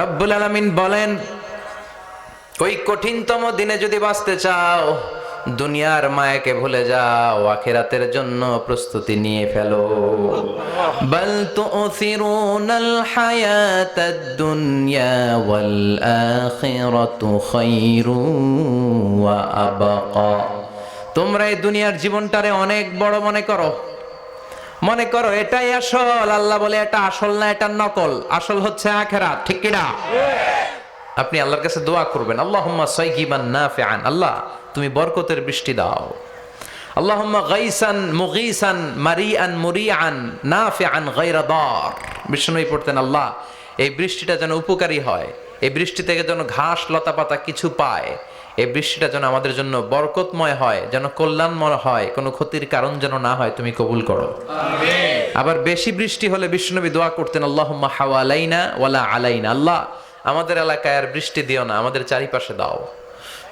রব্বুল আলামিন বলেন, ওই কঠিনতম দিনে যদি বাঁচতে চাও, দুনিয়ার মায়াকে ভুলে যাও, আখিরাতের জন্য প্রস্তুতি নিয়ে ফেলো। বল তুসিরুনাল হায়াতাদ দুনিয়া ওয়াল আখিরাতু খায়রু ওয়া আবকা। তোমরা এই দুনিয়ার জীবনটারে অনেক বড় মনে করো। মনে করো, এটাই আসল। আল্লাহ বলে, এটা আসল না, এটা নকল। আসল হচ্ছে আখেরাত, ঠিক কিনা আপনি আল্লাহর কাছে দোয়া করবেন, আল্লাহুম্মা সাইয়িবান নাফিআন। আল্লাহ, তুমি বরকতের বৃষ্টি দাও। গাইসান পড়তেন, আল্লাহ, এই বৃষ্টিটা যেন উপকারী হয়। এই বৃষ্টি থেকে যেন ঘাস লতা পাতা কিছু পায়। এই বৃষ্টিটা যেন আমাদের জন্য বরকতময় হয় যেন কল্যাণময় হয় কোনো ক্ষতির কারণ যেন না হয় তুমি কবুল করো। আবার বেশি বৃষ্টি হলে বিষ্ণুনবী দোয়া করতেন আল্লাহুম্মা হাওয়ালাইনা ওয়ালা আলাইনা। আল্লাহ আমাদের এলাকায় আর বৃষ্টি দিও না আমাদের চারিপাশে দাও।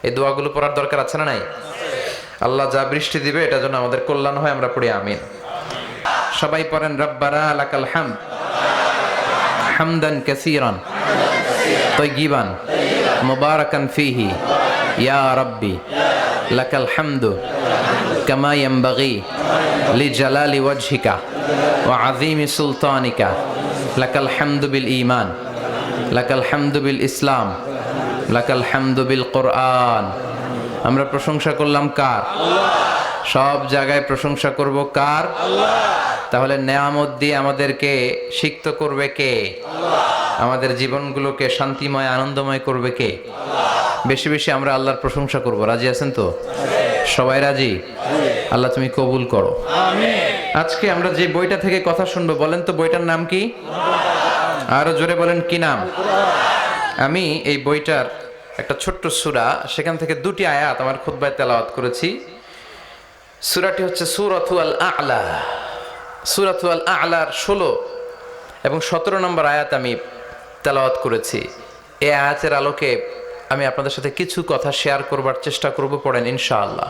এই দোয়াগুলো পড়ার দরকার আছে না নাই? আল্লাহ যা বৃষ্টি দিবে এটা যেন আমাদের কল্যাণ হয় আমরা পড়ি আমিন। সবাই পড়েন রব্বারা লাকাল হামদ। হামদান কাসীরান। তয়্যিবান মুবারাকান ফীহি। ইয়া রাব্বি, লাকাল হামদু কামা ইয়ানবাগি লিজালালি ওয়াজহিকা ওয়া আযীমি সুলতানিকা, লাকাল হামদু বিল লাকাল হামদু ইসলাম, লাকাল কোরআন। আমরা প্রশংসা করলাম কার? সব জায়গায় প্রশংসা করব কার? তাহলে নেয়ামত দিয়ে আমাদেরকে সিক্ত করবে কে? আমাদের জীবনগুলোকে শান্তিময়, আনন্দময় করবে কে? বেশি বেশি আমরা আল্লাহর প্রশংসা করব। রাজি আছেন তো? সবাই রাজি? আল্লাহ তুমি কবুল করো। আজকে আমরা যে বইটা থেকে কথা শুনব, বলেন তো বইটার নাম কি? আরও জোরে বলেন, কি নাম? আমি এই বইটার একটা ছোট্ট সুরা, সেখান থেকে দুটি আয়াত আমার খুতবায় তেলাওয়াত করেছি। সুরাটি হচ্ছে সূরাতু আল আ'লা সূরাতু আল আ'লার ষোলো এবং সতেরো নম্বর আয়াত আমি তেলাওয়াত করেছি। এ আয়াতের আলোকে আমি আপনাদের সাথে কিছু কথা শেয়ার করবার চেষ্টা করব, পড়েন ইনশাআল্লাহ।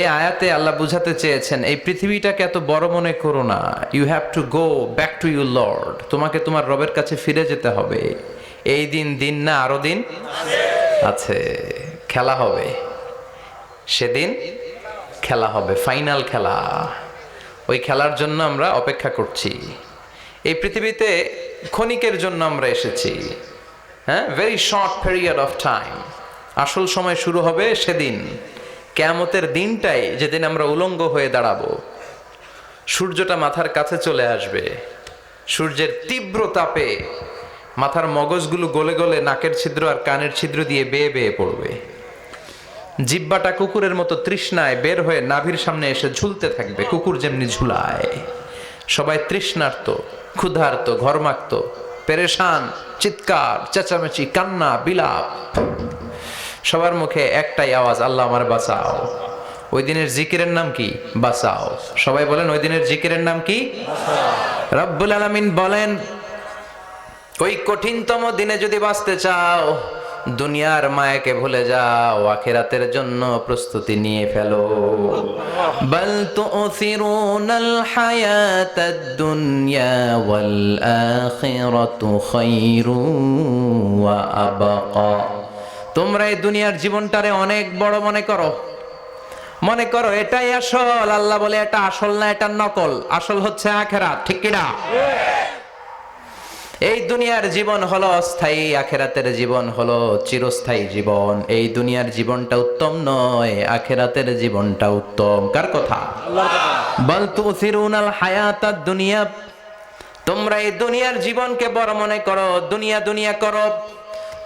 এই আয়াতে আল্লাহ বুঝাতে চেয়েছেন, এই পৃথিবীটাকে এত বড় মনে করো না। You have to go back to you lord তোমাকে তোমার রবের কাছে ফিরে যেতে হবে। এই দিন দিন না, আরও দিন আছে। খেলা হবে। সেদিন খেলা হবে ফাইনাল খেলা। ওই খেলার জন্য আমরা অপেক্ষা করছি। এই পৃথিবীতে ক্ষণিকের জন্য আমরা এসেছি। হ্যাঁ? Very short period of time আসল সময় শুরু হবে সেদিন। কেয়ামতের দিনটাই যেদিন আমরা উলঙ্গ হয়ে দাঁড়াবো। সূর্যটা মাথার কাছে চলে আসবে। সূর্যের তীব্র তাপে মাথার মগজগুলো গলে গলে নাকের ছিদ্র আর কানের ছিদ্র দিয়ে বেয়ে বেয়ে পড়বে। জিব্বাটা কুকুরের মতো তৃষ্ণায় বের হয়ে নাভির সামনে এসে ঝুলতে থাকবে। কুকুর যেমনি ঝুলায়। সবাই তৃষ্ণার্ত, ক্ষুধার্ত, ঘরমাক্ত। পেরেশান চিৎকার চেঁচামেচি কান্না বিলাপ। সবার মুখে একটাই আওয়াজ আল্লাহ আমার বাঁচাও। ওই দিনের জিকিরের নাম কি? বাঁচাও। সবাই বলেন ওই দিনের জিকিরের নাম কি? রব্বুল আলমিন বলেন ওই কঠিনতম দিনে যদি বাঁচতে চাও দুনিয়ার মায়াকে ভুলে যাও, আখেরাতের জন্য প্রস্তুতি নিয়ে ফেলো। বল তুসিরুনাল হায়াতাদ দুনিয়া ওয়াল আখিরাতু খায়রু ওয়া তোমরা এই দুনিয়ার জীবনটারে অনেক বড় মনে করো। মনে করো, এটাই আসল। আল্লাহ বলে এটা আসল না, এটা নকল। আসল হচ্ছে আখেরাত, ঠিক কিনা? এই দুনিয়ার জীবন হলো অস্থায়ী আখেরাতের জীবন হলো চিরস্থায়ী জীবন। এই দুনিয়ার জীবনটা উত্তম নয় আখেরাতের জীবনটা উত্তম। কার কথা? বল তুসিরুনাল হায়াত দুনিয়া। তোমরা এই দুনিয়ার জীবনকে বড় মনে করো দুনিয়া দুনিয়া করো।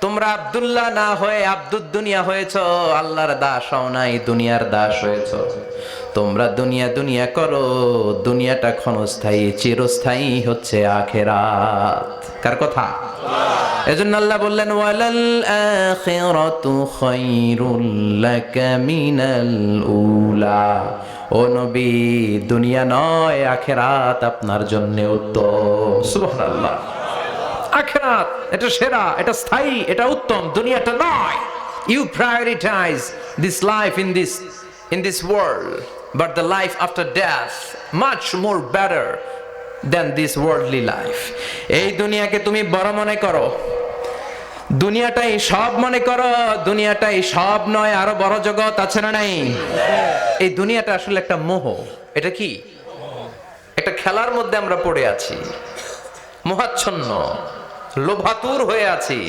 তোমরা আব্দুল্লাহ না হয়ে আব্দুদ দুনিয়া হয়েছ, আল্লাহর দাস হও নাই, দুনিয়ার দাস হয়েছ। তোমরা দুনিয়া দুনিয়া করো, দুনিয়াটা ক্ষণস্থায়ী, চিরস্থায়ী হচ্ছে আখেরাত। কার কথা? এজন্য আল্লাহ বললেন, ওয়ালাল আখিরাতু খায়রুল লাকা মিনাল উলা। ও নবী, দুনিয়া নয়, আখেরাত আপনার জন্য উত্তম। সুবহানাল্লাহ। আখেরাত, এটা সেরা, এটা স্থায়ী, এটা উত্তম, দুনিয়াটা নয়। You prioritise this life in this in this world but the life after death much more better than this worldly life এই দুনিয়াকে তুমি বড় মনে করো। দুনিয়াটাই সব মনে করো, দুনিয়াটাই সব নয়, আরও বড় জগৎ আছে না নাই? এই দুনিয়াটা আসলে একটা মোহ। এটা কি? একটা খেলার মধ্যে আমরা পড়ে আছি। মোহাচ্ছন্ন, লোভাতুর হয়ে আছি।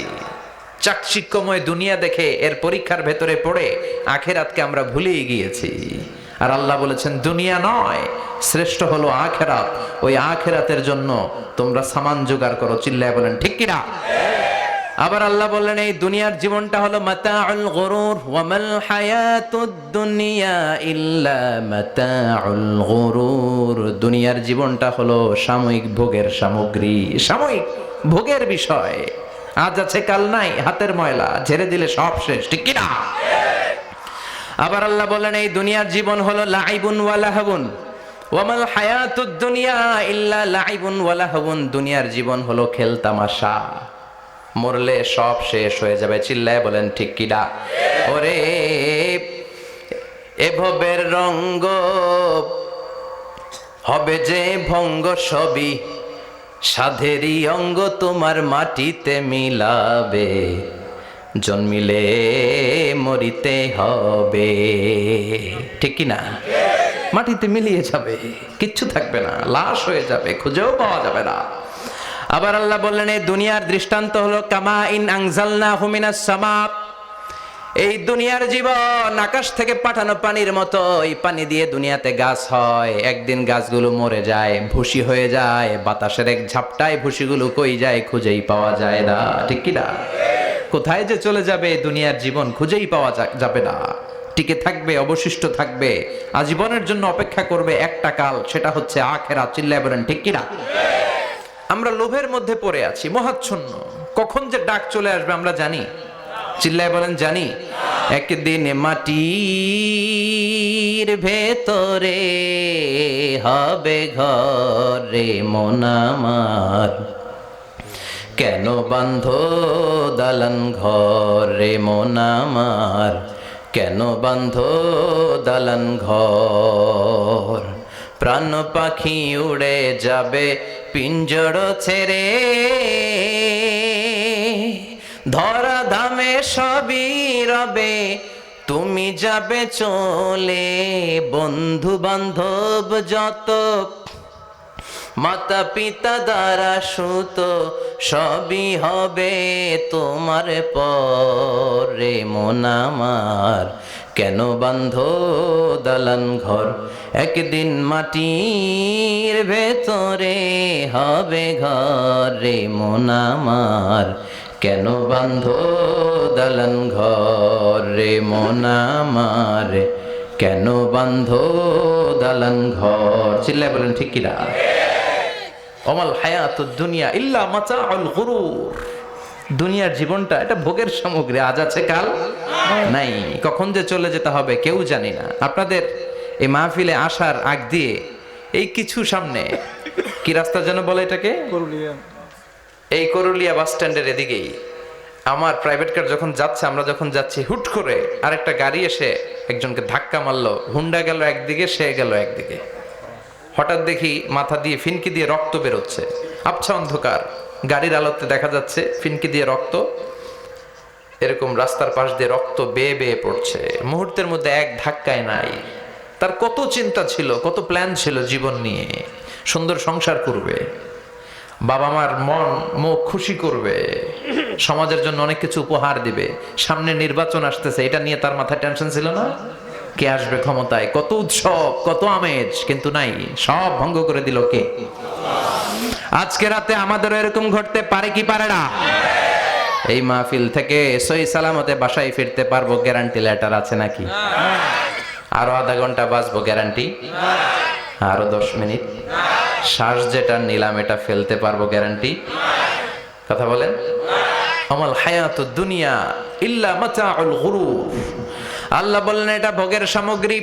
চাকচিক্যময় দুনিয়া দেখে এর পরীক্ষার ভেতরে পড়ে আখেরাতকে আমরা ভুলেই গিয়েছি। আর আল্লাহ বলেছেন, দুনিয়া নয়, শ্রেষ্ঠ হলো আখেরাত। ওই আখেরাতের জন্য তোমরা সামান জোগাড় করো। চিল্লায় বলেন, ঠিক কিনা? আবার আল্লাহ বললেন, এই দুনিয়ার জীবনটা হলো মাতাউল গরুর ওয়ামাল হায়াতুদ দুনিয়া ইল্লা মাতাউল গরুর। দুনিয়ার জীবনটা হলো সাময়িক ভোগের সামগ্রী, সাময়িক ভোগের বিষয়। আজ আছে, কাল নাই, হাতের ময়লা, ঝেড়ে দিলে সব শেষ, ঠিক কিনা? আবার আল্লাহ বলেন এই দুনিয়ার জীবন হলো লাইবুন ওয়ালাহাবুন ওয়ামাল হায়াতুদ দুনিয়া ইল্লা লাইবুন ওয়ালাহাবুন দুনিয়ার জীবন হলো খেল তামাশা মরলে সব শেষ হয়ে যাবে। চিল্লায় বলেন, ঠিক কিনা ওরে এভবের রঙ্গ হবে যে ভঙ্গ সবই। সাধেরই অঙ্গ তোমার মাটিতে মিলাবে, জন্মিলে মরিতে হবে। ঠিক কি না? মাটিতে মিলিয়ে যাবে, কিচ্ছু থাকবে না, লাশ হয়ে যাবে, খুঁজেও পাওয়া যাবে না। আবার আল্লাহ বললেন, এই দুনিয়ার দৃষ্টান্ত হলো কামা ইন আংজালনা হুমিনাস সামাপ এই দুনিয়ার জীবন আকাশ থেকে পাঠানো পানির মতো, এই পানি দিয়ে দুনিয়াতে গাছ হয়। একদিন গাছগুলো মরে যায়, ভুসি হয়ে যায়, বাতাসের এক ঝাপটায় ভুসিগুলো কই যায় খুঁজেই পাওয়া যায় না। ঠিক কি না? কোথায় যে চলে যাবে দুনিয়ার জীবন খুঁজেই পাওয়া যাবে না। টিকে থাকবে, অবশিষ্ট থাকবে, আজীবনের জন্য অপেক্ষা করবে একটা কাল, সেটা হচ্ছে আখেরা চিল্লায় বলেন, ঠিক কিনা আমরা লোভের মধ্যে পড়ে আছি, মহাচ্ছন্ন। কখন যে ডাক চলে আসবে আমরা জানি। চিল্লায় বলেন, জানি। একদিন মাটির ভেতরে হবে ঘরে মনামার কেন বান্ধ দালান ঘরে মনামার কেন বান্ধ দালান ঘর? প্রাণ পাখি উড়ে যাবে পিঞ্জর ছেড়ে ধরা ধামে সবই রবে। তুমি যাবে চলে বন্ধু বান্ধব যত। মাতা পিতা দ্বারা সুত, সবই হবে তোমার পরে। মন আমার কেন বান্ধ দালান ঘর? একদিন মাটির ভেতরে হবে ঘরে মন আমার। কেন বান্ধ দালান ঘর রে মন কেন বান্ধ দালান ঘর? চিল্লায় বলেন, ঠিক কিনা? অমাল হায়াত দুনিয়া ইল্লা মাতাউল গুরুর। দুনিয়ার জীবনটা এটা ভোগের সামগ্রী আজ আছে কাল নাই। কখন যে চলে যেতে হবে কেউ জানি না। আপনাদের এই মাহফিলে আসার আগ দিয়ে এই কিছু সামনে কি রাস্তা যেন বলে এটাকে? এই করুলিয়া বাস স্ট্যান্ডের এদিকেই। আমার প্রাইভেট কার যখন যাচ্ছে আমরা যখন যাচ্ছি হুট করে আরেকটা গাড়ি এসে একজনকে ধাক্কা মারলো। হুন্ডা গেল একদিকে সে গেল একদিকে। হঠাৎ দেখি মাথা দিয়ে ফিনকি দিয়ে রক্ত বেরোচ্ছে। আবছা অন্ধকার। গাড়ির আলোতে দেখা যাচ্ছে ফিনকি দিয়ে রক্ত, এরকম রাস্তার পাশ দিয়ে রক্ত বেয়ে বেয়ে পড়ছে। মুহূর্তের মধ্যে এক ধাক্কায় নাই। তার কত চিন্তা ছিল, কত প্ল্যান ছিল জীবন নিয়ে। সুন্দর সংসার করবে। বাবা মার মন, মুখ খুশি করবে। সমাজের জন্য অনেক কিছু উপহার দিবে। সামনে নির্বাচন আসতেছে, এটা নিয়ে তার মাথায় টেনশন ছিল না? কে আসবে ক্ষমতায়? কত উৎসব, কত আমেজ, কিন্তু নাই। সব ভঙ্গ করে দিল কে? আজকে রাতে আমাদেরও এরকম ঘটতে পারে কি পারে না? এই মাহফিল থেকে সই সালামতে বাসায় ফিরতে পারব গ্যারান্টি লেটার আছে নাকি? আরও আধা ঘণ্টা বাঁচবো গ্যারান্টি? আরও দশ মিনিট? শ্বাস যেটা নিলাম, এটা ফেলতে পারব গ্যারান্টি? কথা বলেন? আমাল হায়াত দুনিয়া ইল্লা মাতাউল গুরুর আল্লাহ বললেন, এটা ভোগের সামগ্রী।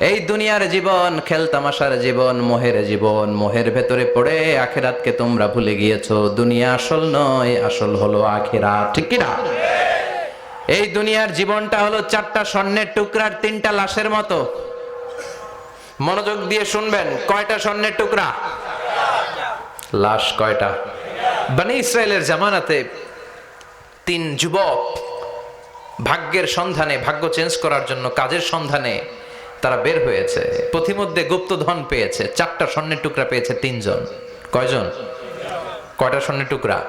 এই দুনিয়ার জীবন খেলতামাশার জীবন, মোহের জীবন, মোহের ভেতরে পড়ে আখেরাতকে তোমরা ভুলে গিয়েছো। দুনিয়া আসল নয়, আসল হলো আখেরাত। ঠিক কিনা? এই দুনিয়ার জীবনটা হলো চারটা স্বর্ণের টুকরার তিনটা লাশের মতো। মনোযোগ দিয়ে শুনবেন, কয়টা স্বর্ণের টুকরা? লাশ কয়টা? বানি ইসরায়েলের জামানাতে তিন যুবক ভাগ্যের সন্ধানে, ভাগ্য চেঞ্জ করার জন্য কাজের সন্ধানে তারা বের হয়েছে। পথিমধ্যে গুপ্তধন পেয়েছে। চারটা স্বর্ণের টুকরা পেয়েছে তিনজন। কয়জন? কয়টা স্বর্ণের টুকরা?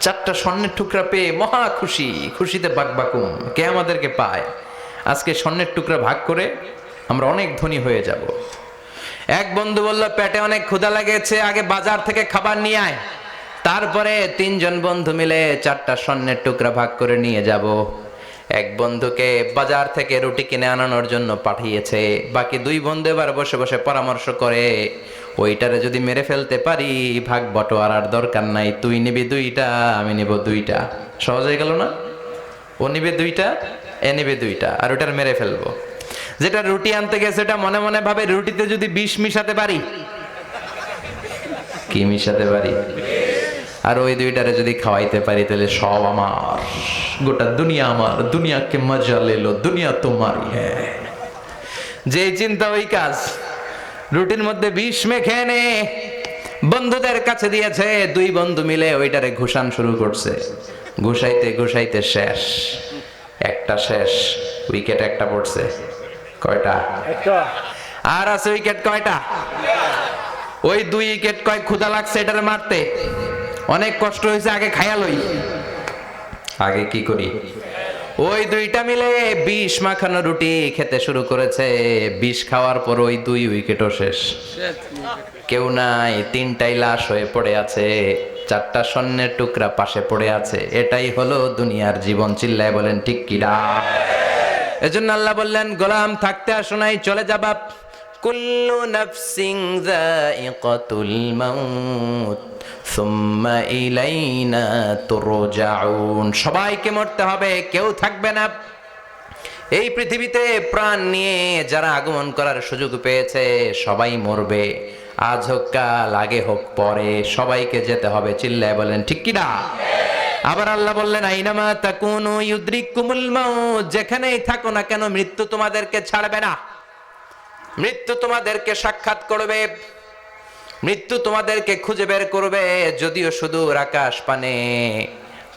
চারটা স্বর্ণের টুকরা পেয়ে মহা খুশি। খুশিতে বাকবাকুম কে আমাদেরকে পায়? আজকে স্বর্ণের টুকরা ভাগ করে আমরা অনেক ধনী হয়ে যাব। এক বন্ধু বলল, পেটে অনেক ক্ষুধা লেগেছে, আগে বাজার থেকে খাবার নিয়ে আয়। তারপরে তিনজন বন্ধু মিলে চারটা স্বর্ণের টুকরা ভাগ করে নিয়ে যাব। এক বন্ধুকে বাজার থেকে রুটি কিনে আনানোর জন্য পাঠিয়েছে। বাকি দুই বন্ধু এবার বসে বসে পরামর্শ করে, ওইটারে যদি মেরে ফেলতে পারি, ভাগ বটোয়ারার দরকার নাই, তুই নিবি দুইটা, আমি নিব দুইটা। সহজ হয়ে গেল না? ও নিবে দুইটা, এ নিবে দুইটা, আর ওটার মেরে ফেলব। যেটা রুটি আনতে গেছে এটা মনে মনে ভাবে রুটিতে যদি বিষ মিশাতে পারি। কি মিশাতে পারি? আর ওই দুইটারে যদি খাওয়াইতে পারি, তাহলে সব আমার। গোটা দুনিয়া আমার দুনিয়াকে মজা লেলো দুনিয়া তোমারই হ্যাঁ যে চিন্তা ওই কাজ রুটির মধ্যে বিষ মেখে নে বন্ধুদের কাছে দিয়েছে দুই বন্ধু মিলে ওইটারে ঘুষান শুরু করছে। ঘুষাইতে ঘুষাইতে শেষ একটা শেষ উইকেট একটা পড়ছে। কয়টা? আর আছে উইকেট কয়টা? ওই দুই উইকেট কয় ক্ষুধা লাগছে এটারে মারতে? অনেক কষ্ট হয়েছে আগে খায়া লই। আগে কি করি? ওই দুইটা মিলে বিষ মাখানো রুটি খেতে শুরু করেছে। বিষ খাওয়ার পর ওই দুই উইকেটও শেষ। কেউ নাই, তিনটাই লাশ হয়ে পড়ে আছে। চারটা স্বর্ণের টুকরা পাশে পড়ে আছে। এটাই হলো দুনিয়ার জীবন। চিল্লায় বলেন, ঠিক কিরা এজন্য আল্লাহ বললেন, গোলাম, থাকতে আসো নাই, চলে যাবা কুল্লু নাফসিং যায়িকাতুল মাউত, সুম্মা ইলাইনা তুরজাউন। সবাইকে মরতে হবে, কেউ থাকবে না। এই পৃথিবীতে প্রাণ নিয়ে যারা আগমন করার সুযোগ পেয়েছে, সবাই মরবে। আজ হোক কাল, আগে হোক পরে, সবাইকে যেতে হবে, চিল্লায় বলেন, ঠিক কিনা আবার আল্লাহ বললেন, আইনামা তাকুনু ইউদ্রিকুমুল মাউত, যেখানেই থাকো না কেন, মৃত্যু তোমাদেরকে ছাড়বে না। মৃত্যু তোমাদেরকে সাক্ষাৎ করবে। মৃত্যু তোমাদেরকে খুঁজে বের করবে, যদিও সুদূর আকাশ পানে।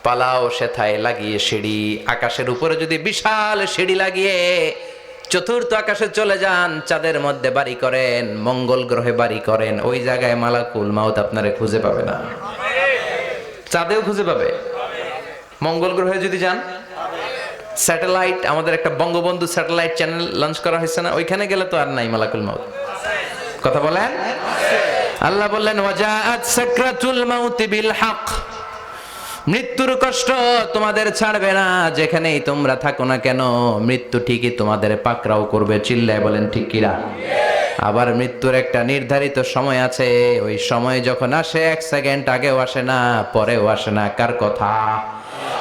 পালাও সেথায় লাগিয়ে সিঁড়ি। আকাশের উপরে যদি বিশাল সিঁড়ি লাগিয়ে চতুর্থ আকাশে চলে যান, চাঁদের মধ্যে বাড়ি করেন, মঙ্গল গ্রহে বাড়ি করেন, ওই জায়গায় মালাকুল মাউত আপনারে খুঁজে পাবে না। চাঁদেও খুঁজে পাবে। মঙ্গল গ্রহে যদি যান স্যাটেলাইট, আমাদের একটা বঙ্গবন্ধু স্যাটেলাইট চ্যানেল লঞ্চ করা হয়েছে না? ওইখানে গেলে তো আর নাই মালাকুল মাউত। কথা বলেন? আল্লাহ বললেন, ওয়াজাআত সাকরাতুল মাউত বিল হক। মৃত্যুর কষ্ট তোমাদের ছাড়বে না, যেখানেই তোমরা থাকো না কেন। মৃত্যু ঠিকই তোমাদের পাকরাও করবে, চিল্লায় বলেন, ঠিক কিরা আবার মৃত্যুর একটা নির্ধারিত সময় আছে, ওই সময় যখন আসে, এক সেকেন্ড আগেও আসে না, পরেও আসে না, কার কথা?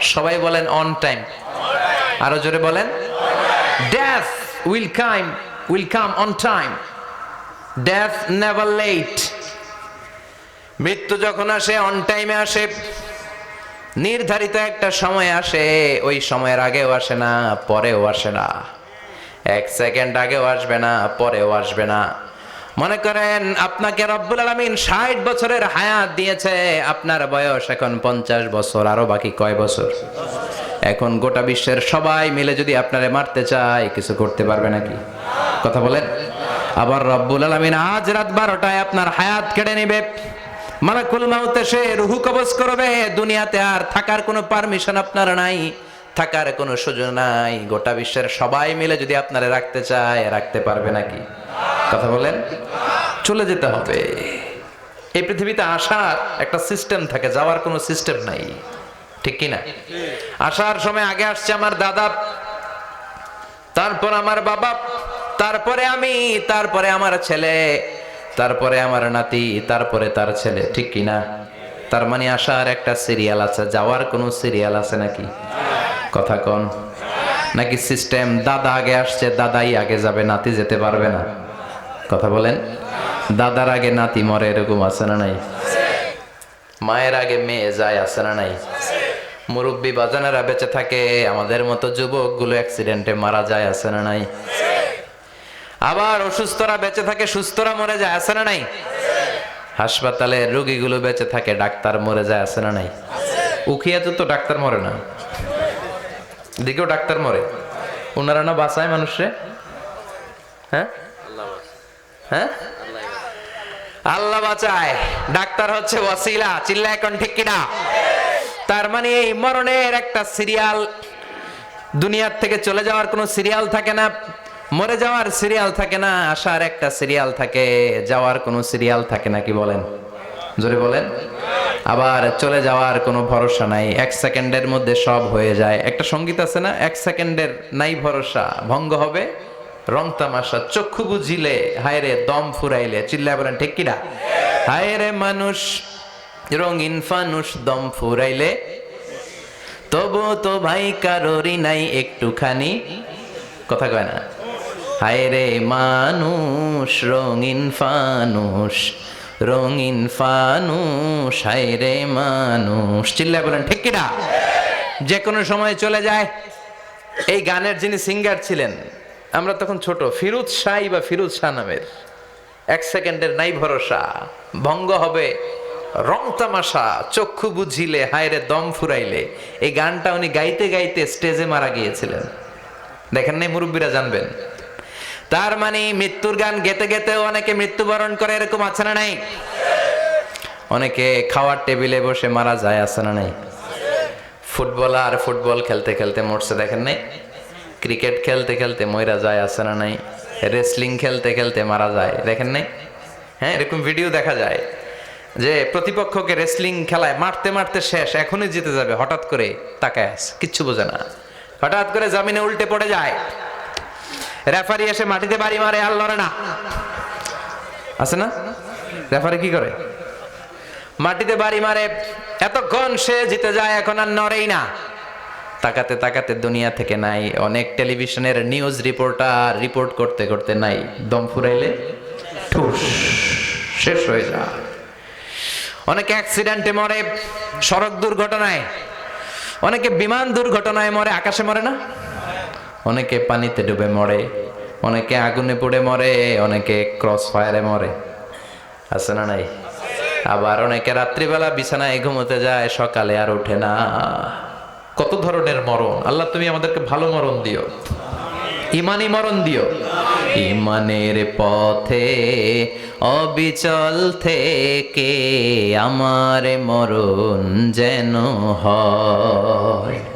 সবাই বলেন অন টাইম আরও জোরে বলেন। Death will come will come on time death never late মৃত্যু যখন আসে অন টাইমে আসে। নির্ধারিত একটা সময় আসে, ওই সময়ের আগেও আসে না, পরেও আসে না। এক সেকেন্ড আগেও আসবে না, পরেও আসবে না। মনে করেন আপনাকে রব্বুল আলমিন ষাট বছরের হায়াত দিয়েছে, আপনার বয়স এখন পঞ্চাশ বছর, আরও বাকি কয় বছর? এখন গোটা বিশ্বের সবাই মিলে যদি আপনারে মারতে চায়, কিছু করতে পারবে নাকি? কথা বলেন। আবার রব্বুল আলমিন আজ রাত বারোটায় আপনার হায়াত কেড়ে নেবে। মালাকুল মাউতে সে রুহু কবজ করবে, দুনিয়াতে আর থাকার কোনো পারমিশন আপনার নাই, থাকার কোনো সুযোগ নাই। গোটা বিশ্বের সবাই মিলে যদি আপনারা রাখতে চায়, রাখতে পারবে নাকি? কথা বলেন, চলে যেতে হবে। এই পৃথিবীতে আসার একটা সিস্টেম থাকে, যাওয়ার কোনো সিস্টেম নাই। ঠিক কিনা আসার সময় আগে আসছে আমার দাদা, তারপর আমার বাবা, তারপরে আমি, তারপরে আমার ছেলে, তারপরে আমার নাতি, তারপরে তার ছেলে। ঠিক কিনা তার মানে আসার একটা সিরিয়াল আছে, যাওয়ার কোনো সিরিয়াল আছে নাকি? কথা কন। নাকি সিস্টেম দাদা আগে আসছে, দাদাই আগে যাবে, নাতি যেতে পারবে না। কথা বলেন। দাদার আগে নাতি মরে এরকম আছে না নাই? মায়ের আগে মেয়ে যায় আছে না নাই? মুরব্বী বাজানেরা বেঁচে থাকে, আমাদের মতো যুবকগুলো অ্যাক্সিডেন্টে মারা যায় আছে না নাই? আবার অসুস্থরা বেঁচে থাকে, সুস্থরা মরে যায় আছে না নাই? হাসপাতালে রোগীগুলো বেঁচে থাকে, ডাক্তার মরে যায় আছে না নাই? উখিয়াতে তো ডাক্তার মরে না। দিকেও ডাক্তার মরে। ওনারা না বাঁচায় মানুষে হ্যাঁ? হ্যাঁ? আল্লাহ বাঁচায়। ডাক্তার হচ্ছে ওয়াসিলা চিল্লা এখন ঠিক কিনা? তার মানে এই মরণের একটা সিরিয়াল, দুনিয়ার থেকে চলে যাওয়ার কোনো সিরিয়াল থাকে না, মরে যাওয়ার সিরিয়াল থাকে না, আসার একটা সিরিয়াল থাকে, যাওয়ার কোনো সিরিয়াল থাকে না, কি বলেন? জোরে বলেন। আবার চলে যাওয়ার কোনো ভরসা নাই, এক সেকেন্ডের মধ্যে সব হয়ে যায়। একটা সংগীত আছে না? এক সেকেন্ডের নাই ভরসা, ভঙ্গ হবে? রং তামাশা, চক্ষু বুঝিলে হায় রে দম ফুরাইলে, চিল্লায় বলেন, ঠিক কিনা? হায় রে মানুষ, রঙিন ফানুষ, দম ফুরাইলে, তবু তো ভাই কারোরই নাই একটুখানি। কথা কয় না? হায় রে মানুষ, রঙিন ফানুষ রঙিন ফানুষ হায় রে মানুষ। চিল্লায় বলেন, ঠিক কিনা? যে কোনো সময় চলে যায়। এই গানের যিনি সিঙ্গার ছিলেন আমরা তখন ছোট, ফিরুজ শাহ বা ফিরুজ শাহ নামের। এক সেকেন্ডের নাই ভরসা, ভঙ্গ হবে রং তামাশা, চক্ষু বুঝিলে, হায়রে দম ফুরাইলে। এই গানটা উনি গাইতে গাইতে স্টেজে মারা গিয়েছিলেন। দেখেন নাই, মুরব্বীরা জানবেন। তার মানে মৃত্যুর গান গেতে গেতে অনেকে মৃত্যুবরণ করে, এরকম আছে না নাই? অনেকে খাওয়ার টেবিলে বসে মারা যায়, আছে না নাই? ফুটবলার ফুটবল খেলতে খেলতে মরছে, দেখেন নাই? ক্রিকেট খেলতে খেলতে ময়রা যায়, আছে না নাই? রেসলিং খেলতে খেলতে মারা যায়, দেখেন নাই? হ্যাঁ এরকম ভিডিও দেখা যায় যে প্রতিপক্ষকে রেসলিং খেলায় মারতে মারতে শেষ, এখনই জিতে যাবে, হঠাৎ করে আছে, কিচ্ছু বোঝে না। হঠাৎ করে জামিনে উল্টে পড়ে যায়। রেফারি এসে মাটিতে বাড়ি মারে, আর লড়ে না। আছে না? রেফারি কি করে? মাটিতে বাড়ি মারে, এতক্ষণ সে জিতে যায়, এখন আর নড়েই না। তাকাতে তাকাতে দুনিয়া থেকে নাই। অনেক টেলিভিশনের নিউজ রিপোর্টার রিপোর্ট করতে করতে নাই। দম ফুরাইলে ঠুস, শেষ হয়ে যায়। অনেকে অ্যাক্সিডেন্টে মরে, সড়ক দুর্ঘটনায়। অনেকে বিমান দুর্ঘটনায় মরে, আকাশে মরে না? অনেকে পানিতে ডুবে মরে, অনেকে আগুনে পড়ে মরে, অনেকে ক্রস ফায়ারে মরে। আছে না নাই? আবার অনেকে রাত্রিবেলা বিছানায় ঘুমোতে যায়, সকালে আর ওঠে না। কত ধরনের মরণ? আল্লাহ, তুমি আমাদেরকে ভালো মরণ দিও। ইমানি মরণ দিও। ইমানের পথে, অবিচল থেকে আমার মরণ যেন হয়।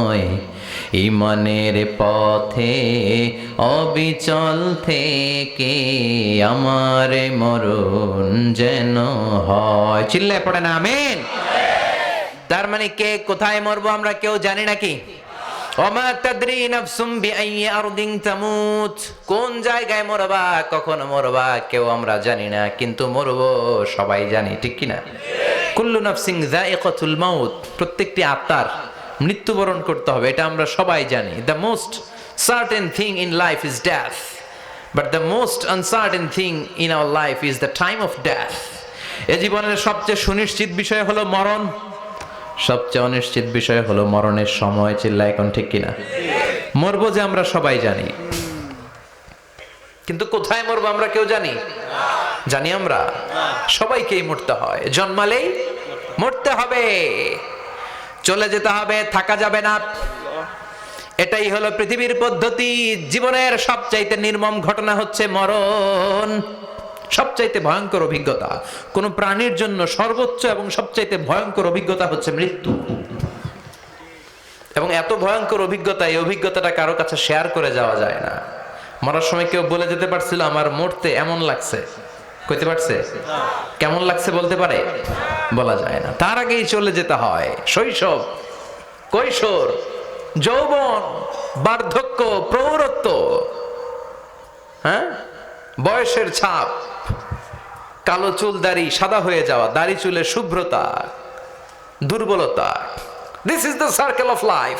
ইমানের পথে, অবিচল থেকে আমার মরণ যেন হয়। চিল্লায় পড়ে না, আমেন। তার মানে কে কোথায় মরবো আমরা কেউ জানি নাকি? কোন জায়গায় মরবা, কখন মরবা, কেউ আমরা জানি না, কিন্তু মরবো সবাই জানি, ঠিক কি না কুল্লু নাফসিং যায়িকাতুল প্রত্যেকটি আত্মার মৃত্যুবরণ করতে হবে, এটা আমরা সবাই জানি। The most certain thing in life is death but the most uncertain thing in our life is the time of death এ জীবনের সবচেয়ে সুনিশ্চিত বিষয় হলো মরণ। সবচেয়ে অনিশ্চিত বিষয় হলো মরণের সময় চিল্লা এখন ঠিক কিনা? মরবো যে আমরা সবাই জানি। কিন্তু কোথায় মরবো আমরা কেউ জানি? জানি আমরা। সবাইকেই মরতে হয়। জন্মালেই মরতে হবে। চলে যেতে হবে থাকা যাবে না। এটাই হলো পৃথিবীর পদ্ধতি। জীবনের সবচাইতে নির্মম ঘটনা হচ্ছে মরণ। সবচাইতে ভয়ঙ্কর অভিজ্ঞতা। কোন প্রাণীর জন্য সর্বোচ্চ এবং সবচাইতে ভয়ঙ্কর অভিজ্ঞতা হচ্ছে মৃত্যু। এবং এত ভয়ঙ্কর অভিজ্ঞতা এই অভিজ্ঞতাটা কারও কাছে শেয়ার করে যাওয়া যায় না। মরার সময় কেউ বলে যেতে পারছিল আমার মরতে এমন লাগছে। কইতে পারছে? কেমন লাগছে বলতে পারে? বলা যায় না। তার আগেই চলে যেতে হয়। শৈশব, কৈশোর, যৌবন, বার্ধক্য প্রৌরত্ব হ্যাঁ? বয়সের ছাপ, কালো চুল, দাড়ি, সাদা হয়ে যাওয়া, দাড়ি চুলের শুভ্রতা, দুর্বলতা। This is the circle of life